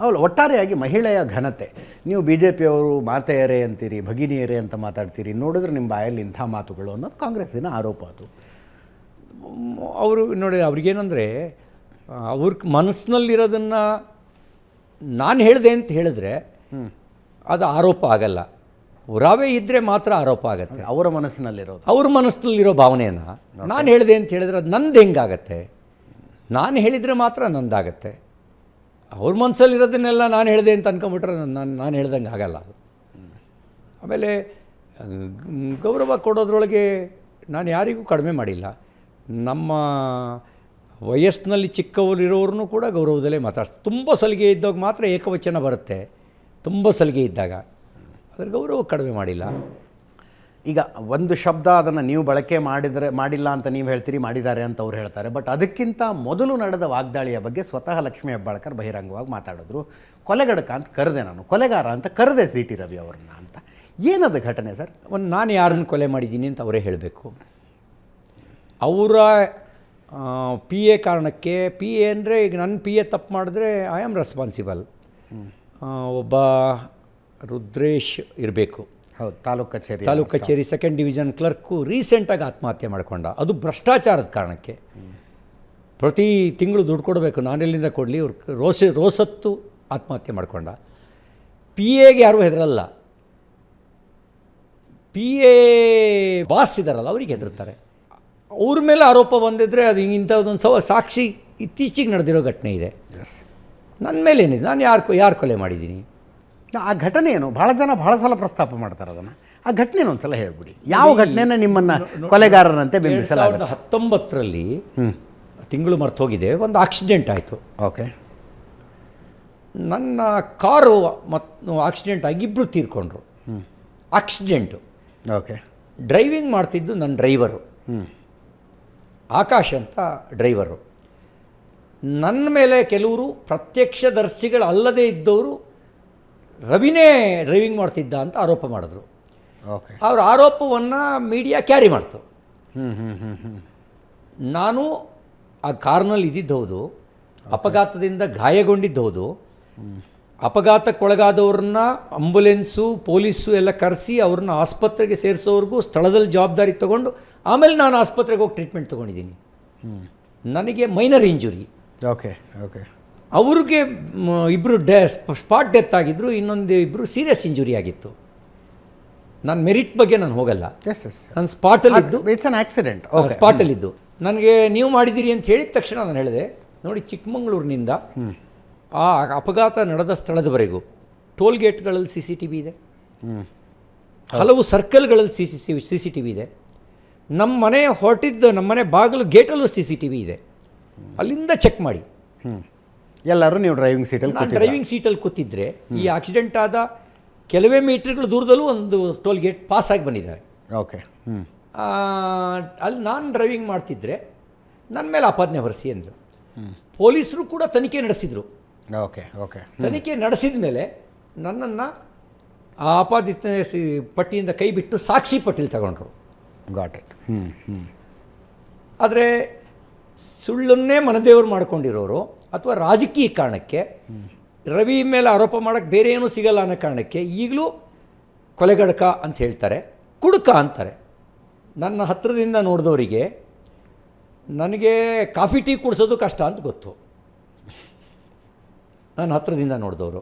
ಹೌದು ಒಟ್ಟಾರೆಯಾಗಿ ಮಹಿಳೆಯ ಘನತೆ. ನೀವು ಬಿ ಜೆ ಪಿಯವರು ಮಾತೆಯರೇ ಅಂತೀರಿ ಭಗಿನಿಯರೇ ಅಂತ ಮಾತಾಡ್ತೀರಿ ನೋಡಿದ್ರೆ ನಿಮ್ಮ ಬಾಯಲ್ಲಿ ಇಂಥ ಮಾತುಗಳು ಅನ್ನೋದು ಕಾಂಗ್ರೆಸ್ಸಿನ ಆರೋಪ ಅದು. ಅವರು ನೋಡಿ ಅವ್ರಿಗೇನಂದರೆ ಅವ್ರ ಮನಸ್ಸಿನಲ್ಲಿರೋದನ್ನು ನಾನು ಹೇಳಿದೆ ಅಂತ ಹೇಳಿದ್ರೆ ಅದು ಆರೋಪ ಆಗಲ್ಲ. ಉರಾವೆ ಇದ್ದರೆ ಮಾತ್ರ ಆರೋಪ ಆಗುತ್ತೆ. ಅವರ ಮನಸ್ಸಿನಲ್ಲಿರೋದು. ಅವ್ರ ಮನಸ್ಸಿನಲ್ಲಿರೋ ಭಾವನೆಯನ್ನು ನಾನು ಹೇಳಿದೆ ಅಂತ ಹೇಳಿದ್ರೆ ಅದು ನಂದು ಹೆಂಗಾಗತ್ತೆ? ನಾನು ಹೇಳಿದರೆ ಮಾತ್ರ ನಂದಾಗತ್ತೆ. ಅವ್ರ ಮನಸ್ಸಲ್ಲಿರೋದನ್ನೆಲ್ಲ ನಾನು ಹೇಳಿದೆ ಅಂತ ಅನ್ಕೊಂಬಿಟ್ರೆ ನಾನು ನಾನು ಹೇಳ್ದಂಗೆ ಆಗಲ್ಲ ಆಮೇಲೆ ಗೌರವ ಕೊಡೋದ್ರೊಳಗೆ ನಾನು ಯಾರಿಗೂ ಕಡಿಮೆ ಮಾಡಿಲ್ಲ. ನಮ್ಮ ವಯಸ್ಸಿನಲ್ಲಿ ಚಿಕ್ಕವರಿರೋರು ಕೂಡ ಗೌರವದಲ್ಲೇ ಮಾತಾಡ್ತಾರೆ ತುಂಬ ಸಲಿಗೆ ಇದ್ದಾಗ ಮಾತ್ರ ಏಕವಚನ ಬರುತ್ತೆ. ತುಂಬ ಸಲಿಗೆ ಇದ್ದಾಗ. ಅದ್ರ ಗೌರವ ಕಡಿಮೆ ಮಾಡಿಲ್ಲ. ಈಗ ಒಂದು ಶಬ್ದ ಅದನ್ನು ನೀವು ಬಳಕೆ ಮಾಡಿದರೆ ಮಾಡಿಲ್ಲ ಅಂತ ನೀವು ಹೇಳ್ತೀರಿ ಮಾಡಿದ್ದಾರೆ ಅಂತ ಅವ್ರು ಹೇಳ್ತಾರೆ. ಬಟ್ ಅದಕ್ಕಿಂತ ಮೊದಲು ನಡೆದ ವಾಗ್ದಾಳಿಯ ಬಗ್ಗೆ ಸ್ವತಃ ಲಕ್ಷ್ಮೀ ಹೆಬ್ಬಾಳ್ಕರ್ ಬಹಿರಂಗವಾಗಿ ಮಾತಾಡಿದ್ರು. ಕೊಲೆಗಡಕ ಅಂತ ಕರೆದೆ ನಾನು. ಕೊಲೆಗಾರ ಅಂತ ಕರೆದೆ ಸಿ. ಟಿ. ರವಿ ಅವ್ರನ್ನ ಅಂತ. ಏನದು ಘಟನೆ ಸರ್? ಒಂದು ನಾನು ಯಾರನ್ನು ಕೊಲೆ ಮಾಡಿದ್ದೀನಿ ಅಂತ ಅವರೇ ಹೇಳಬೇಕು. ಅವರ ಪಿ. ಎ ಕಾರಣಕ್ಕೆ ಪಿ. ಎ ಅಂದರೆ ಈಗ ನನ್ನ ಪಿ. ಎ ತಪ್ಪು ಮಾಡಿದ್ರೆ ಐ ಆಮ್ ರೆಸ್ಪಾನ್ಸಿಬಲ್ ಒಬ್ಬ ರುದ್ರೇಶ್ ಇರಬೇಕು. ಹೌದು ತಾಲೂಕು ಕಚೇರಿ ತಾಲೂಕು ಕಚೇರಿ ಸೆಕೆಂಡ್ ಡಿವಿಷನ್ ಕ್ಲರ್ಕು ರೀಸೆಂಟಾಗಿ ಆತ್ಮಹತ್ಯೆ ಮಾಡಿಕೊಂಡ. ಅದು ಭ್ರಷ್ಟಾಚಾರದ ಕಾರಣಕ್ಕೆ. ಪ್ರತಿ ತಿಂಗಳು ದುಡ್ಡು ಕೊಡಬೇಕು ನಾನೆಲ್ಲಿಂದ ಕೊಡಲಿ? ಇವ್ರು ರೋಸ ರೋಸತ್ತು ಆತ್ಮಹತ್ಯೆ ಮಾಡಿಕೊಂಡ. ಪಿ ಎಗೆ ಯಾರೂ ಹೆದರಲ್ಲ. ಪಿ ಎ ಬಾಸ್ ಇದ್ದಾರಲ್ಲ ಅವ್ರಿಗೆ ಹೆದರ್ತಾರೆ. ಅವ್ರ ಮೇಲೆ ಆರೋಪ ಬಂದಿದ್ದರೆ ಅದು ಇಂಥದ್ದೊಂದು ಸವ ಸಾಕ್ಷಿ ಇತ್ತೀಚೆಗೆ ನಡೆದಿರೋ ಘಟನೆ ಇದೆ. ನನ್ನ ಮೇಲೆ ಏನಿದೆ ನಾನು ಯಾರು ಯಾರು ಕೊಲೆ ಮಾಡಿದ್ದೀನಿ? ಆ ಘಟನೆ ಏನು? ಭಾಳ ಜನ ಭಾಳ ಸಲ ಪ್ರಸ್ತಾಪ ಮಾಡ್ತಾರೆ ಅದನ್ನು. ಆ ಘಟನೆ ಒಂದ್ಸಲ ಹೇಳ್ಬಿಡಿ. ಯಾವ ಘಟನೆನ ನಿಮ್ಮನ್ನು ಕೊಲೆಗಾರರಂತೆ ಬಿಂಬಿಸಲಾಗುತ್ತೆ ಹತ್ತೊಂಬತ್ತರಲ್ಲಿ ತಿಂಗಳು ಮರ್ತೋಗಿದೆ ಒಂದು ಆಕ್ಸಿಡೆಂಟ್ ಆಯಿತು. ಓಕೆ. ನನ್ನ ಕಾರು ಮತ್ತು ಆಕ್ಸಿಡೆಂಟ್ ಆಗಿ ಇಬ್ಬರು ತೀರ್ಕೊಂಡ್ರು. ಆಕ್ಸಿಡೆಂಟು. ಓಕೆ. ಡ್ರೈವಿಂಗ್ ಮಾಡ್ತಿದ್ದು ನನ್ನ ಡ್ರೈವರು. ಹ್ಞೂ ಆಕಾಶ್ ಅಂತ ಡ್ರೈವರು. ನನ್ನ ಮೇಲೆ ಕೆಲವರು ಪ್ರತ್ಯಕ್ಷದರ್ಶಿಗಳಲ್ಲದೇ ಇದ್ದವರು ರವಿನೇ ಡ್ರೈವಿಂಗ್ ಮಾಡ್ತಿದ್ದ ಅಂತ ಆರೋಪ ಮಾಡಿದ್ರು. ಓಕೆ. ಅವ್ರ ಆರೋಪವನ್ನು ಮೀಡಿಯಾ ಕ್ಯಾರಿ ಮಾಡ್ತು. ಹ್ಞೂ ಹ್ಞೂ ಹ್ಞೂ ಹ್ಞೂ ನಾನು ಆ ಕಾರ್ನಲ್ಲಿ ಇದ್ದಿದ್ದು ಹೌದು ಅಪಘಾತದಿಂದ ಗಾಯಗೊಂಡಿದ್ದು ಹೌದು ಅಪಘಾತಕ್ಕೊಳಗಾದವ್ರನ್ನ ಆಂಬುಲೆನ್ಸು ಪೊಲೀಸು ಎಲ್ಲ ಕರೆಸಿ ಅವ್ರನ್ನ ಆಸ್ಪತ್ರೆಗೆ ಸೇರಿಸೋವರೆಗೂ ಸ್ಥಳದಲ್ಲಿ ಜವಾಬ್ದಾರಿ ತೊಗೊಂಡು ಆಮೇಲೆ ನಾನು ಆಸ್ಪತ್ರೆಗೆ ಹೋಗಿ ಟ್ರೀಟ್ಮೆಂಟ್ ತೊಗೊಂಡಿದ್ದೀನಿ. ನನಗೆ ಮೈನರ್ ಇಂಜುರಿ ಓಕೆ ಓಕೆ. ಅವ್ರಿಗೆ ಇಬ್ಬರು ಡೆ ಸ್ಪಾಟ್ ಡೆತ್ ಆಗಿದ್ದರು ಇನ್ನೊಂದು ಇಬ್ಬರು ಸೀರಿಯಸ್ ಇಂಜುರಿ ಆಗಿತ್ತು. ನಾನು ಮೆರಿಟ್ ಬಗ್ಗೆ ನಾನು ಹೋಗಲ್ಲ. ಎಸ್ ಎಸ್ ನಾನು ಸ್ಪಾಟಲ್ಲಿದ್ದು. It's an accident ಸ್ಪಾಟಲ್ಲಿದ್ದು. ನನಗೆ ನೀವು ಮಾಡಿದ್ದೀರಿ ಅಂತ ಹೇಳಿದ ತಕ್ಷಣ ನಾನು ಹೇಳಿದೆ ನೋಡಿ ಚಿಕ್ಕಮಗಳೂರಿನಿಂದ ಆ ಅಪಘಾತ ನಡೆದ ಸ್ಥಳದವರೆಗೂ ಟೋಲ್ ಗೇಟ್ಗಳಲ್ಲಿ ಸಿ ಸಿ ಟಿ ವಿ ಇದೆ ಹಲವು ಸರ್ಕಲ್ಗಳಲ್ಲಿ C C C C T V ಇದೆ. ನಮ್ಮ ಮನೆ ಹೊರಟಿದ್ದ ನಮ್ಮ ಮನೆ ಬಾಗಿಲು ಗೇಟಲ್ಲೂ ಸಿ ಸಿ ಟಿ ವಿ ಇದೆ. ಅಲ್ಲಿಂದ ಚೆಕ್ ಮಾಡಿ. ಹ್ಞೂ ಎಲ್ಲರೂ ನೀವು ಡ್ರೈವಿಂಗ್ ಸೀಟಲ್ಲಿ ನಾನು ಡ್ರೈವಿಂಗ್ ಸೀಟಲ್ಲಿ ಕೂತಿದ್ರೆ ಈ ಆಕ್ಸಿಡೆಂಟ್ ಆದ ಕೆಲವೇ ಮೀಟ್ರ್ಗಳು ದೂರದಲ್ಲೂ ಒಂದು ಟೋಲ್ ಗೇಟ್ ಪಾಸ್ ಆಗಿ ಬಂದಿದ್ದಾರೆ ಓಕೆ ಹ್ಞೂ ಅಲ್ಲಿ ನಾನು ಡ್ರೈವಿಂಗ್ ಮಾಡ್ತಿದ್ರೆ ನನ್ನ ಮೇಲೆ ಆಪಾದನೆ ಹೊರಿಸಿ ಅಂದರು. ಪೊಲೀಸರು ಕೂಡ ತನಿಖೆ ನಡೆಸಿದರು. ಓಕೆ ಓಕೆ ತನಿಖೆ ನಡೆಸಿದ ಮೇಲೆ ನನ್ನನ್ನು ಆ ಆಪಾದಿತ ಪಟ್ಟಿಯಿಂದ ಕೈ ಬಿಟ್ಟು ಸಾಕ್ಷಿ ಪಟ್ಟಿಲಿ ತಗೊಂಡ್ರು. ಗಾಟ್ ಇಟ್ ಹ್ಞೂ ಹ್ಞೂ ಆದರೆ ಸುಳ್ಳನ್ನೇ ಮನದೇವರು ಮಾಡ್ಕೊಂಡಿರೋರು ಅಥವಾ ರಾಜಕೀಯ ಕಾರಣಕ್ಕೆ ರವಿ ಮೇಲೆ ಆರೋಪ ಮಾಡೋಕ್ಕೆ ಬೇರೆ ಏನೂ ಸಿಗಲ್ಲ ಅನ್ನೋ ಕಾರಣಕ್ಕೆ ಈಗಲೂ ಕೊಲೆಗಡಕ ಅಂತ ಹೇಳ್ತಾರೆ ಕುಡುಕ ಅಂತಾರೆ. ನನ್ನ ಹತ್ತಿರದಿಂದ ನೋಡಿದವರಿಗೆ ನನಗೆ ಕಾಫಿ ಟೀ ಕುಡಿಸೋದು ಕಷ್ಟ ಅಂತ ಗೊತ್ತು. ನನ್ನ ಹತ್ತಿರದಿಂದ ನೋಡಿದವರು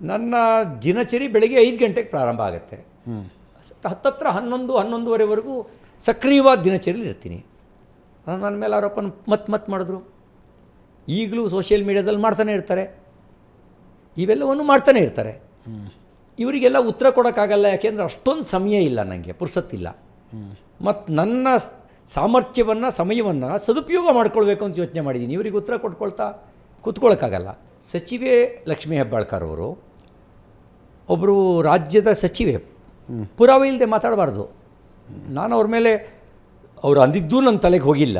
ನನ್ನ ದಿನಚರಿ ಬೆಳಗ್ಗೆ ಐದು ಗಂಟೆಗೆ ಪ್ರಾರಂಭ ಆಗುತ್ತೆ. ಹತ್ತತ್ರ ಹನ್ನೊಂದು ಹನ್ನೊಂದುವರೆವರೆಗೂ ಸಕ್ರಿಯವಾದ ದಿನಚರಿಲಿ ಇರ್ತೀನಿ ನನ್ನ ಮೇಲೆ ಆರೋಪನ ಮತ್ತೆ ಮತ್ತೆ ಮಾಡಿದ್ರು. ಈಗಲೂ ಸೋಷಿಯಲ್ ಮೀಡ್ಯಾದಲ್ಲಿ ಮಾಡ್ತಾನೆ ಇರ್ತಾರೆ. ಇವೆಲ್ಲವನ್ನು ಮಾಡ್ತಾನೆ ಇರ್ತಾರೆ. ಇವರಿಗೆಲ್ಲ ಉತ್ತರ ಕೊಡೋಕ್ಕಾಗಲ್ಲ ಯಾಕೆಂದರೆ ಅಷ್ಟೊಂದು ಸಮಯ ಇಲ್ಲ ನನಗೆ ಪುರ್ಸತ್ತಿಲ್ಲ ಮತ್ತು ನನ್ನ ಸಾಮರ್ಥ್ಯವನ್ನು ಸಮಯವನ್ನು ಸದುಪಯೋಗ ಮಾಡ್ಕೊಳ್ಬೇಕು ಅಂತ ಯೋಚನೆ ಮಾಡಿದ್ದೀನಿ ಇವರಿಗೆ ಉತ್ತರ ಕೊಟ್ಕೊಳ್ತಾ ಕೂತ್ಕೊಳ್ಳೋಕ್ಕಾಗಲ್ಲ ಸಚಿವೆ ಲಕ್ಷ್ಮೀ ಹೆಬ್ಬಾಳ್ಕರ್ ಅವರು ಒಬ್ಬರು ರಾಜ್ಯದ ಸಚಿವೆ. ಪುರಾವೆ ಇಲ್ಲದೆ ಮಾತಾಡಬಾರ್ದು. ನಾನು ಅವ್ರ ಮೇಲೆ ಅವ್ರು ಅಂದಿದ್ದು ನನ್ನ ತಲೆಗೆ ಹೋಗಿಲ್ಲ.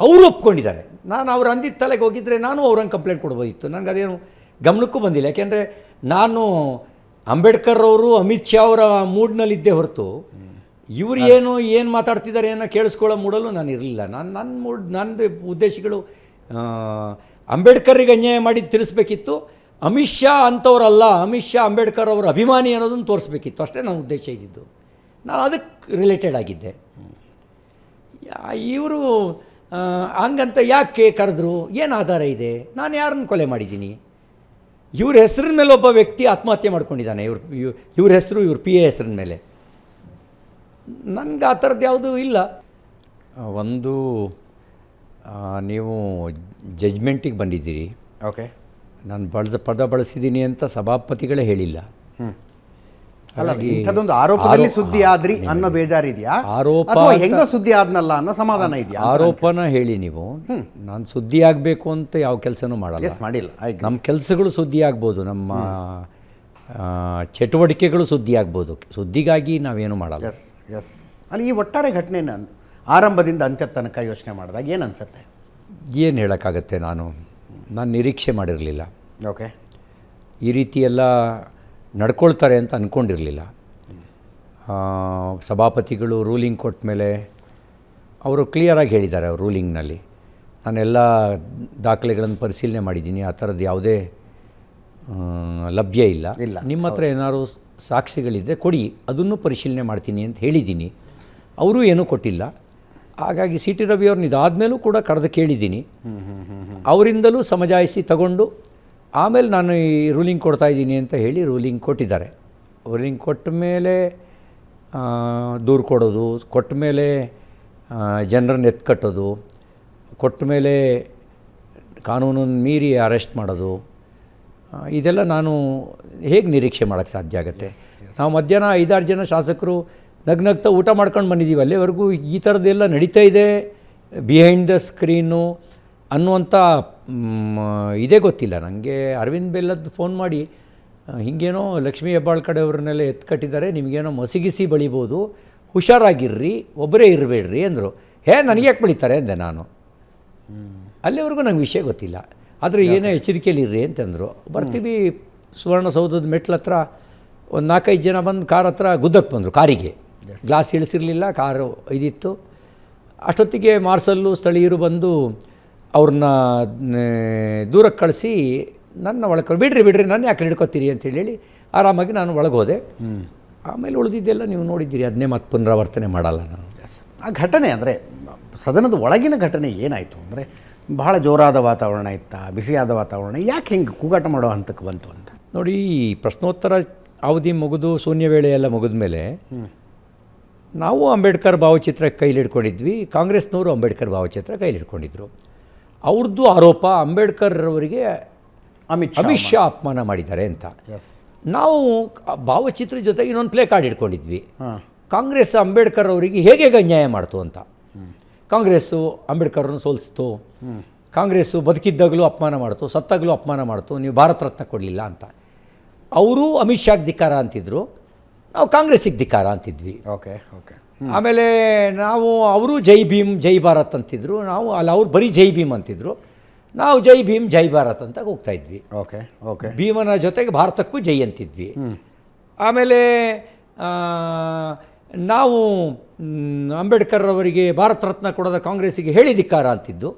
ಅವರು ಒಪ್ಕೊಂಡಿದ್ದಾರೆ. ನಾನು ಅವ್ರು ಅಂದಿದ್ದ ತಲೆಗೆ ಹೋಗಿದ್ದರೆ ನಾನು ಅವ್ರಂಗೆ ಕಂಪ್ಲೇಂಟ್ ಕೊಡ್ಬೋದಿತ್ತು. ನನಗೆ ಅದೇನು ಗಮನಕ್ಕೂ ಬಂದಿಲ್ಲ. ಯಾಕೆಂದರೆ ನಾನು ಅಂಬೇಡ್ಕರ್ ಅವರು ಅಮಿತ್ ಶಾ ಅವರ ಮೂಡ್ನಲ್ಲಿದ್ದೇ ಹೊರತು ಇವರು ಏನು ಏನು ಮಾತಾಡ್ತಿದ್ದಾರೆ ಏನೋ ಕೇಳಿಸ್ಕೊಳ್ಳೋ ಮೂಡಲು ನಾನು ಇರಲಿಲ್ಲ. ನಾನು ನನ್ನ ಮೂಡ್ ನನ್ನದು ಉದ್ದೇಶಗಳು ಅಂಬೇಡ್ಕರ್ಗೆ ಅನ್ಯಾಯ ಮಾಡಿ ತಿಳಿಸ್ಬೇಕಿತ್ತು. ಅಮಿತ್ ಶಾ ಅಂಥವ್ರಲ್ಲ ಅಮಿತ್ ಶಾ ಅಂಬೇಡ್ಕರ್ ಅವರ ಅಭಿಮಾನಿ ಅನ್ನೋದನ್ನು ತೋರಿಸ್ಬೇಕಿತ್ತು. ಅಷ್ಟೇ ನನ್ನ ಉದ್ದೇಶ ಇದ್ದಿದ್ದು. ನಾನು ಅದಕ್ಕೆ ರಿಲೇಟೆಡ್ ಆಗಿದ್ದೆ. ಇವರು ಹಂಗಂತ ಯಾಕೆ ಕರೆದ್ರು? ಏನು ಆಧಾರ ಇದೆ? ನಾನು ಯಾರನ್ನು ಕೊಲೆ ಮಾಡಿದ್ದೀನಿ? ಇವ್ರ ಹೆಸರಿನ ಮೇಲೆ ಒಬ್ಬ ವ್ಯಕ್ತಿ ಆತ್ಮಹತ್ಯೆ ಮಾಡ್ಕೊಂಡಿದ್ದಾನೆ. ಇವ್ರ ಇವ್ರ ಹೆಸರು ಇವ್ರ ಪಿ ಎ ಹೆಸರಿನ ಮೇಲೆ. ನನಗೆ ಆ ಥರದ್ದು ಯಾವುದೂ ಇಲ್ಲ. ಒಂದು ನೀವು ಜಜ್ಮೆಂಟಿಗೆ ಬಂದಿದ್ದೀರಿ. ಓಕೆ ನಾನು ಬಳದ ಪದ ಬಳಸಿದ್ದೀನಿ ಅಂತ ಸಭಾಪತಿಗಳೇ ಹೇಳಿಲ್ಲ. ಅಲ್ಲ ಇಂಥದ್ದೊಂದು ಆರೋಪದಲ್ಲಿ ಸುದ್ದಿ ಆದ್ರಿ ಅನ್ನೋ ಬೇಜಾರಿದೆಯಾ? ಆರೋಪ ಹೆಂಗ ಸುದ್ದಿ ಆದ್ನಲ್ಲ ಅನ್ನೋ ಸಮಾಧಾನ ಇದೆಯಾ ಆರೋಪನ ಹೇಳಿ ನೀವು. ನಾನು ಸುದ್ದಿ ಆಗಬೇಕು ಅಂತ ಯಾವ ಕೆಲಸನೂ ಮಾಡಲ್ಲ. ಮಾಡಿಲ್ಲ. ನಮ್ಮ ಕೆಲಸಗಳು ಸುದ್ದಿ ಆಗ್ಬೋದು. ನಮ್ಮ ಚಟುವಟಿಕೆಗಳು ಸುದ್ದಿ ಆಗ್ಬೋದು. ಸುದ್ದಿಗಾಗಿ ನಾವೇನು ಮಾಡಲ್ಲ. ಎಸ್ ಎಸ್ ಅಲ್ಲಿ ಈ ಒಟ್ಟಾರೆ ಘಟನೆ ನಾನು ಆರಂಭದಿಂದ ಅಂತ್ಯ ತನಕ ಯೋಚನೆ ಮಾಡಿದಾಗ ಏನು ಅನ್ಸುತ್ತೆ? ಏನು ಹೇಳೋಕ್ಕಾಗತ್ತೆ ನಾನು? ನಾನು ನಿರೀಕ್ಷೆ ಮಾಡಿರಲಿಲ್ಲ. ಓಕೆ ಈ ರೀತಿ ಎಲ್ಲ ನಡ್ಕೊಳ್ತಾರೆ ಅಂತ ಅಂದ್ಕೊಂಡಿರಲಿಲ್ಲ ಸಭಾಪತಿಗಳು ರೂಲಿಂಗ್ ಕೊಟ್ಟ ಮೇಲೆ ಅವರು ಕ್ಲಿಯರಾಗಿ ಹೇಳಿದ್ದಾರೆ ಅವ್ರ ರೂಲಿಂಗ್ನಲ್ಲಿ. ನಾನೆಲ್ಲ ದಾಖಲೆಗಳನ್ನು ಪರಿಶೀಲನೆ ಮಾಡಿದ್ದೀನಿ ಆ ಥರದ್ದು ಯಾವುದೇ ಲಭ್ಯ ಇಲ್ಲ. ಇಲ್ಲ, ನಿಮ್ಮ ಹತ್ರ ಏನಾದ್ರು ಸಾಕ್ಷಿಗಳಿದ್ದರೆ ಕೊಡಿ ಅದನ್ನು ಪರಿಶೀಲನೆ ಮಾಡ್ತೀನಿ ಅಂತ ಹೇಳಿದ್ದೀನಿ. ಅವರೂ ಏನೂ ಕೊಟ್ಟಿಲ್ಲ. ಹಾಗಾಗಿ ಸಿ ಟಿ ರವಿ ಅವ್ರನ್ನ ಇದಾದಮೇಲೂ ಕೂಡ ಕರೆದು ಕೇಳಿದ್ದೀನಿ. ಅವರಿಂದಲೂ ಸಮಜಾಯಿಸಿ ತಗೊಂಡು ಆಮೇಲೆ ನಾನು ಈ ರೂಲಿಂಗ್ ಕೊಡ್ತಾ ಇದ್ದೀನಿ ಅಂತ ಹೇಳಿ ರೂಲಿಂಗ್ ಕೊಟ್ಟಿದ್ದಾರೆ. ರೂಲಿಂಗ್ ಕೊಟ್ಟ ಮೇಲೆ ದೂರು ಕೊಡೋದು ಕೊಟ್ಟ ಮೇಲೆ ಜನರನ್ನ ಎತ್ಕಟ್ಟೋದು ಕೊಟ್ಟ ಮೇಲೆ ಕಾನೂನನ್ನು ಮೀರಿ ಅರೆಸ್ಟ್ ಮಾಡೋದು ಇದೆಲ್ಲ ನಾನು ಹೇಗೆ ನಿರೀಕ್ಷೆ ಮಾಡೋಕ್ಕೆ ಸಾಧ್ಯ ಆಗುತ್ತೆ? ನಾವು ಮಧ್ಯಾಹ್ನ ಐದಾರು ಜನ ಶಾಸಕರು ನಗ್ನಗ್ತಾ ಊಟ ಮಾಡ್ಕೊಂಡು ಬಂದಿದ್ದೀವಿ. ಅಲ್ಲಿವರೆಗೂ ಈ ಥರದ್ದೆಲ್ಲ ನಡೀತಾ ಇದೆ. ಬಿಹೈಂಡ್ ದ ಸ್ಕ್ರೀನು ಅನ್ನುವಂಥ ಇದೇ ಗೊತ್ತಿಲ್ಲ. ನನಗೆ ಅರವಿಂದ್ ಬೆಲ್ಲದ್ದು ಫೋನ್ ಮಾಡಿ ಹೀಗೇನೋ ಲಕ್ಷ್ಮೀ ಹೆಬ್ಬಾಳ್ ಕಡೆಯವ್ರನ್ನೆಲ್ಲ ಎತ್ಕಟ್ಟಿದ್ದಾರೆ ನಿಮಗೇನೋ ಮಸಿಗಿಸಿ ಬಳಿಬೋದು ಹುಷಾರಾಗಿರ್ರಿ ಒಬ್ಬರೇ ಇರಬೇಡ್ರಿ ಅಂದರು. ಹೇ ನನಗೆ ಯಾಕೆ ಬಳಿತಾರೆ? ಅಂದೆ ನಾನು. ಅಲ್ಲಿವರೆಗೂ ನಂಗೆ ವಿಷಯ ಗೊತ್ತಿಲ್ಲ. ಆದರೆ ಏನೋ ಎಚ್ಚರಿಕೆಯಲ್ಲಿ ಇರ್ರಿ ಅಂತಂದರು. ಬರ್ತೀವಿ ಸುವರ್ಣಸೌಧದ ಮೆಟ್ಲ ಹತ್ರ ಒಂದು ನಾಲ್ಕೈದು ಜನ ಬಂದು ಕಾರ್ ಹತ್ರ ಗುದ್ದಕ್ಕೆ ಬಂದರು ಕಾರಿಗೆ. ಗ್ಲಾಸ್ ಇಳಿಸಿರಲಿಲ್ಲ ಕಾರು ಇದಿತ್ತು ಅಷ್ಟೊತ್ತಿಗೆ ಮಾರ್ಸಲ್ಲು ಸ್ಥಳೀಯರು ಬಂದು ಅವ್ರನ್ನ ದೂರ ದೂರಕ್ಕೆ ಕಳಿಸಿ ನನ್ನ ಒಳಗೆ ಬಿಡ್ರಿ ಬಿಡ್ರಿ ನಾನು ಯಾಕೆ ಹಿಡ್ಕೊತೀರಿ ಅಂತೇಳಿ ಹೇಳಿ ಆರಾಮಾಗಿ ನಾನು ಒಳಗೆ ಹೋದೆ ಆಮೇಲೆ ಉಳಿದಿದ್ದೆಲ್ಲ ನೀವು ನೋಡಿದ್ದೀರಿ ಅದನ್ನೇ ಮತ್ತೆ ಪುನರಾವರ್ತನೆ ಮಾಡಲ್ಲ ನಾನು. ಆ ಘಟನೆ ಅಂದರೆ ಸದನದ ಒಳಗಿನ ಘಟನೆ ಏನಾಯಿತು ಅಂದರೆ ಬಹಳ ಜೋರಾದ ವಾತಾವರಣ ಇತ್ತ ಬಿಸಿಯಾದ ವಾತಾವರಣ ಯಾಕೆ ಹಿಂಗೆ ಕೂಗಾಟ ಮಾಡೋ ಹಂತಕ್ಕೆ ಬಂತು ಅಂತ? ನೋಡಿ ಈ ಪ್ರಶ್ನೋತ್ತರ ಅವಧಿ ಮುಗಿದು ಶೂನ್ಯ ವೇಳೆ ಎಲ್ಲ ಮುಗಿದ ಮೇಲೆ ನಾವು ಅಂಬೇಡ್ಕರ್ ಭಾವಚಿತ್ರ ಕೈಲಿಡ್ಕೊಂಡಿದ್ವಿ ಕಾಂಗ್ರೆಸ್ನವರು ಅಂಬೇಡ್ಕರ್ ಭಾವಚಿತ್ರ ಕೈಲಿ ಹಿಡ್ಕೊಂಡಿದ್ರು. ಅವ್ರದ್ದು ಆರೋಪ ಅಂಬೇಡ್ಕರ್ ಅವರಿಗೆ ಅಮಿತ್ ಅಮಿತ್ ಶಾ ಅಪಮಾನ ಮಾಡಿದ್ದಾರೆ ಅಂತ. ನಾವು ಭಾವಚಿತ್ರ ಜೊತೆಗೆ ಇನ್ನೊಂದು ಪ್ಲೇ ಕಾರ್ಡ್ ಇಟ್ಕೊಂಡಿದ್ವಿ ಕಾಂಗ್ರೆಸ್ ಅಂಬೇಡ್ಕರ್ ಅವರಿಗೆ ಹೇಗೆ ಹೇಗೆ ಅನ್ಯಾಯ ಮಾಡ್ತು ಅಂತ. ಕಾಂಗ್ರೆಸ್ಸು ಅಂಬೇಡ್ಕರ್ನ ಸೋಲಿಸ್ತು. ಕಾಂಗ್ರೆಸ್ಸು ಬದುಕಿದ್ದಾಗಲೂ ಅಪಮಾನ ಮಾಡ್ತು ಸತ್ತಾಗಲೂ ಅಪಮಾನ ಮಾಡ್ತು ನೀವು ಭಾರತ ರತ್ನ ಕೊಡಲಿಲ್ಲ ಅಂತ. ಅವರು ಅಮಿತ್ ಶಾಗೆ ಧಿಕ್ಕಾರ ಅಂತಿದ್ರು ನಾವು ಕಾಂಗ್ರೆಸ್ಸಿಗೆ ಧಿಕ್ಕಾರ ಅಂತಿದ್ವಿ. ಓಕೆ ಓಕೆ ಆಮೇಲೆ ನಾವು ಅವರು ಜೈ ಭೀಮ್ ಜೈ ಭಾರತ್ ಅಂತಿದ್ರು. ನಾವು ಅಲ್ಲಿ ಅವ್ರು ಬರೀ ಜೈ ಭೀಮ್ ಅಂತಿದ್ರು. ನಾವು ಜೈ ಭೀಮ್ ಜೈ ಭಾರತ್ ಅಂತ ಹೋಗ್ತಾ ಇದ್ವಿ. Okay okay. ಭೀಮನ ಜೊತೆಗೆ ಭಾರತಕ್ಕೂ ಜೈ ಅಂತಿದ್ವಿ. ಆಮೇಲೆ ನಾವು ಅಂಬೇಡ್ಕರ್ ಅವರಿಗೆ ಭಾರತ ರತ್ನ ಕೊಡದ ಕಾಂಗ್ರೆಸ್ಸಿಗೆ ಹೇಳಿ ಧಿಕ್ಕಾರ ಅಂತಿದ್ದು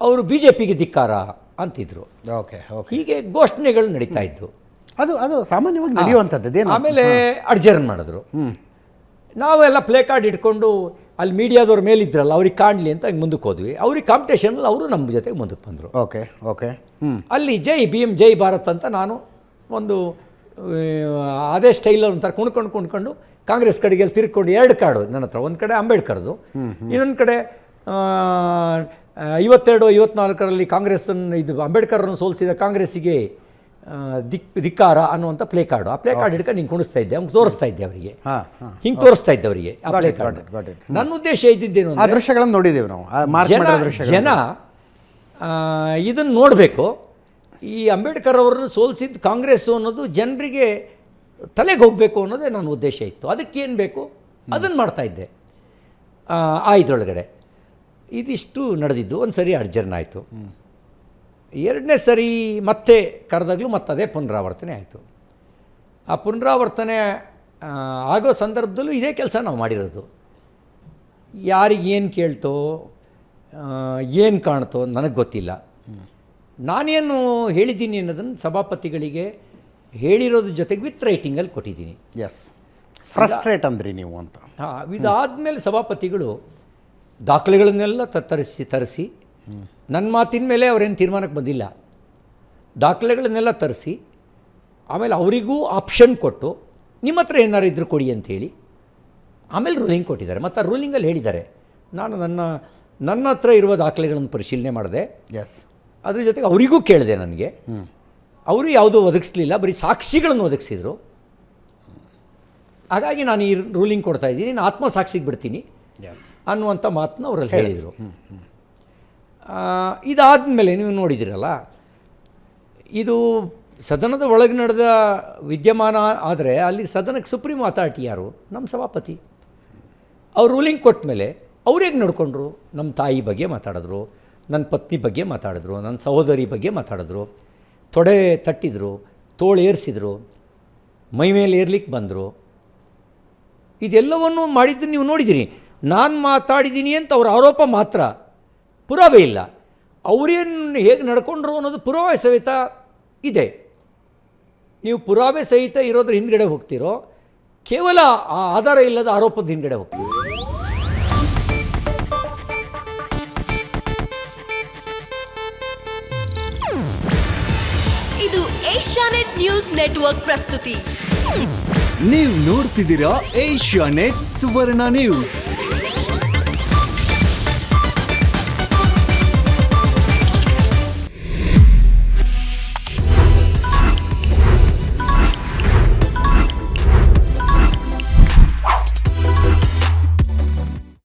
ಅವರು ಬಿ ಜೆ ಪಿಗೆ ಧಿಕ್ಕಾರ ಅಂತಿದ್ರು. Okay okay. ಹೀಗೆ ಘೋಷಣೆಗಳು ನಡೀತಾ ಇದ್ದು. ಅದು ಅದು ಸಾಮಾನ್ಯವಾಗಿ ನಡೆಯುವಂಥದ್ದೇನು ಆಮೇಲೆ ಅಡ್ಜರ್ನ್ ಮಾಡಿದ್ರು. ನಾವೆಲ್ಲ ಪ್ಲೇ ಕಾರ್ಡ್ ಇಟ್ಕೊಂಡು ಅಲ್ಲಿ ಮೀಡಿಯಾದವ್ರ ಮೇಲಿದ್ರಲ್ಲ ಅವ್ರಿಗೆ ಕಾಣಲಿ ಅಂತ ಹಂಗೆ ಮುಂದಕ್ಕೆ ಹೋದ್ವಿ. ಅವ್ರಿಗೆ ಕಾಂಪಿಟೇಷನಲ್ಲಿ ಅವರು ನಮ್ಮ ಜೊತೆಗೆ ಮುಂದಕ್ಕೆ ಬಂದರು. Okay okay. ಅಲ್ಲಿ ಜೈ ಬಿ ಎಂ ಜೈ ಭಾರತ್ ಅಂತ ನಾನು ಒಂದು ಅದೇ ಸ್ಟೈಲ್ ಥರ ಕುಣ್ಕೊಂಡು ಕುಣ್ಕೊಂಡು ಕಾಂಗ್ರೆಸ್ ಕಡೆಗೆ ಅಲ್ಲಿ ತಿರ್ಕೊಂಡು ಎರಡು ಕಾರ್ಡು ನನ್ನ ಹತ್ರ. ಒಂದು ಕಡೆ ಅಂಬೇಡ್ಕರ್ದು ಇನ್ನೊಂದು ಕಡೆ ಐವತ್ತೆರಡು ಐವತ್ನಾಲ್ಕರಲ್ಲಿ ಕಾಂಗ್ರೆಸ್ಸನ್ನು ಇದು ಅಂಬೇಡ್ಕರನ್ನು ಸೋಲಿಸಿದ ಕಾಂಗ್ರೆಸ್ಸಿಗೆ ದಿಕ್ ಧಿಕ್ಕಾರ ಅನ್ನುವಂಥ ಪ್ಲೇ ಕಾರ್ಡು ಆ ಪ್ಲೇ ಕಾರ್ಡ್ ಹಿಡ್ಕೊಂಡು ಹಿಂಗೆ ಕುಣಿಸ್ತಾ ಇದ್ದೆ. ಅವ್ನು ತೋರಿಸ್ತಾ ಇದ್ದೆ ಅವರಿಗೆ. ಹಿಂಗೆ ತೋರಿಸ್ತಾ ಇದ್ದೆ ಅವರಿಗೆ ಆ ಪ್ಲೇ ಕಾರ್ಡ್. ನನ್ನ ಉದ್ದೇಶ ಇದ್ದಿದ್ದೇನು ಆ ದೃಶ್ಯಗಳನ್ನು ನೋಡಿದ್ದೇವೆ ನಾವು. ಜನ ಜನ ಇದನ್ನು ನೋಡಬೇಕು. ಈ ಅಂಬೇಡ್ಕರ್ ಅವರನ್ನು ಸೋಲಿಸಿದ ಕಾಂಗ್ರೆಸ್ಸು ಅನ್ನೋದು ಜನರಿಗೆ ತಲೆಗೆ ಹೋಗಬೇಕು ಅನ್ನೋದೇ ನನ್ನ ಉದ್ದೇಶ ಇತ್ತು. ಅದಕ್ಕೇನು ಬೇಕು? ಅದನ್ನು ಮಾಡ್ತಾ ಇದ್ದೆ. ಆ, ಆ ಇದ್ರೊಳಗಡೆ. ಇದಿಷ್ಟು ನಡೆದಿದ್ದು. ಒಂದು ಸರಿ ಅಡ್ಜರ್ನ್ ಆಯಿತು ಎರಡನೇ ಸರಿ ಮತ್ತೆ ಕರೆದಾಗಲೂ ಮತ್ತೆ ಅದೇ ಪುನರಾವರ್ತನೆ ಆಯಿತು. ಆ ಪುನರಾವರ್ತನೆ ಆಗೋ ಸಂದರ್ಭದಲ್ಲೂ ಇದೇ ಕೆಲಸ ನಾವು ಮಾಡಿರೋದು. ಯಾರಿಗೇನು ಕೇಳ್ತೋ ಏನು ಕಾಣ್ತೋ ನನಗೆ ಗೊತ್ತಿಲ್ಲ. ನಾನೇನು ಹೇಳಿದ್ದೀನಿ ಅನ್ನೋದನ್ನು ಸಭಾಪತಿಗಳಿಗೆ ಹೇಳಿರೋದ್ರ ಜೊತೆಗೆ ವಿತ್ ರೈಟಿಂಗಲ್ಲಿ ಕೊಟ್ಟಿದ್ದೀನಿ. ಎಸ್ ಫ್ರಸ್ಟ್ರೇಟ್ ಅಂದ್ರಿ ನೀವು ಅಂತ. ಹಾಂ ಇದಾದಮೇಲೆ ಸಭಾಪತಿಗಳು ದಾಖಲೆಗಳನ್ನೆಲ್ಲ ತರಿಸಿ ತರಿಸಿ ನನ್ನ ಮಾತಿನ ಮೇಲೆ ಅವರೇನು ತೀರ್ಮಾನಕ್ಕೆ ಬಂದಿಲ್ಲ. ದಾಖಲೆಗಳನ್ನೆಲ್ಲ ತರಿಸಿ ಆಮೇಲೆ ಅವರಿಗೂ ಆಪ್ಷನ್ ಕೊಟ್ಟು ನಿಮ್ಮ ಹತ್ರ ಏನಾರು ಇದ್ರೂ ಕೊಡಿ ಅಂಥೇಳಿ ಆಮೇಲೆ ರೂಲಿಂಗ್ ಕೊಟ್ಟಿದ್ದಾರೆ. ಮತ್ತು ಆ ರೂಲಿಂಗಲ್ಲಿ ಹೇಳಿದ್ದಾರೆ ನಾನು ನನ್ನ ನನ್ನ ಹತ್ರ ಇರುವ ದಾಖಲೆಗಳನ್ನು ಪರಿಶೀಲನೆ ಮಾಡಿದೆ. ಎಸ್ ಅದ್ರ ಜೊತೆಗೆ ಅವರಿಗೂ ಕೇಳಿದೆ ನನಗೆ. ಅವರು ಯಾವುದೂ ಒದಗಿಸ್ಲಿಲ್ಲ ಬರೀ ಸಾಕ್ಷಿಗಳನ್ನು ಒದಗಿಸಿದರು. ಹಾಗಾಗಿ ನಾನು ಈ ರೂಲಿಂಗ್ ಕೊಡ್ತಾ ಇದ್ದೀನಿ ನಾನು ಆತ್ಮಸಾಕ್ಷಿಗೆ ಬಿಡ್ತೀನಿ ಎಸ್ ಅನ್ನುವಂಥ ಮಾತನ್ನ ಅವರಲ್ಲಿ ಹೇಳಿದರು. ಇದಾದಮೇಲೆ ನೀವು ನೋಡಿದಿರಲ್ಲ, ಇದು ಸದನದ ಒಳಗೆ ನಡೆದ ವಿದ್ಯಮಾನ ಆದರೆ ಅಲ್ಲಿ ಸದನಕ್ಕೆ ಸುಪ್ರೀಂ ಅಥಾರಿಟಿ ಯಾರು? ನಮ್ಮ ಸಭಾಪತಿ. ಅವ್ರು ರೂಲಿಂಗ್ ಕೊಟ್ಟ ಮೇಲೆ ಅವ್ರು ಹೇಗೆ ನಡ್ಕೊಂಡ್ರು? ನಮ್ಮ ತಾಯಿ ಬಗ್ಗೆ ಮಾತಾಡಿದ್ರು, ನನ್ನ ಪತ್ನಿ ಬಗ್ಗೆ ಮಾತಾಡಿದ್ರು, ನನ್ನ ಸಹೋದರಿ ಬಗ್ಗೆ ಮಾತಾಡಿದ್ರು, ತೊಡೆ ತಟ್ಟಿದ್ರು, ತೋಳು ಏರಿಸಿದ್ರು, ಮೈ ಮೇಲೆ ಏರ್ಲಿಕ್ಕೆ ಬಂದರು. ಇದೆಲ್ಲವನ್ನು ಮಾಡಿದ್ದು ನೀವು ನೋಡಿದ್ದೀರಿ ನಾನು ಮಾತಾಡಿದ್ದೀನಿ ಅಂತ ಅವ್ರ ಆರೋಪ ಮಾತ್ರ. ಪುರಾವೆ ಇಲ್ಲ. ಅವರೇನು ಹೇಗೆ ನಡ್ಕೊಂಡ್ರು ಅನ್ನೋದು ಪುರಾವೆ ಸಹಿತ ಇದೆ. ನೀವು ಪುರಾವೆ ಸಹಿತ ಇರೋದ್ರ ಹಿಂದ್ಗಡೆ ಹೋಗ್ತಿರೋ ಕೇವಲ ಆ ಆಧಾರ ಇಲ್ಲದ ಆರೋಪದ ಹಿಂದ್ಗಡೆ ಹೋಗ್ತೀರೋ. ಇದು ಏಷ್ಯಾನೆಟ್ ನ್ಯೂಸ್ ನೆಟ್ವರ್ಕ್ ಪ್ರಸ್ತುತಿ. ನೀವು ನೋಡ್ತಿದ್ದೀರಾ ಏಷ್ಯಾ ನೆಟ್ ಸುವರ್ಣ ನ್ಯೂಸ್.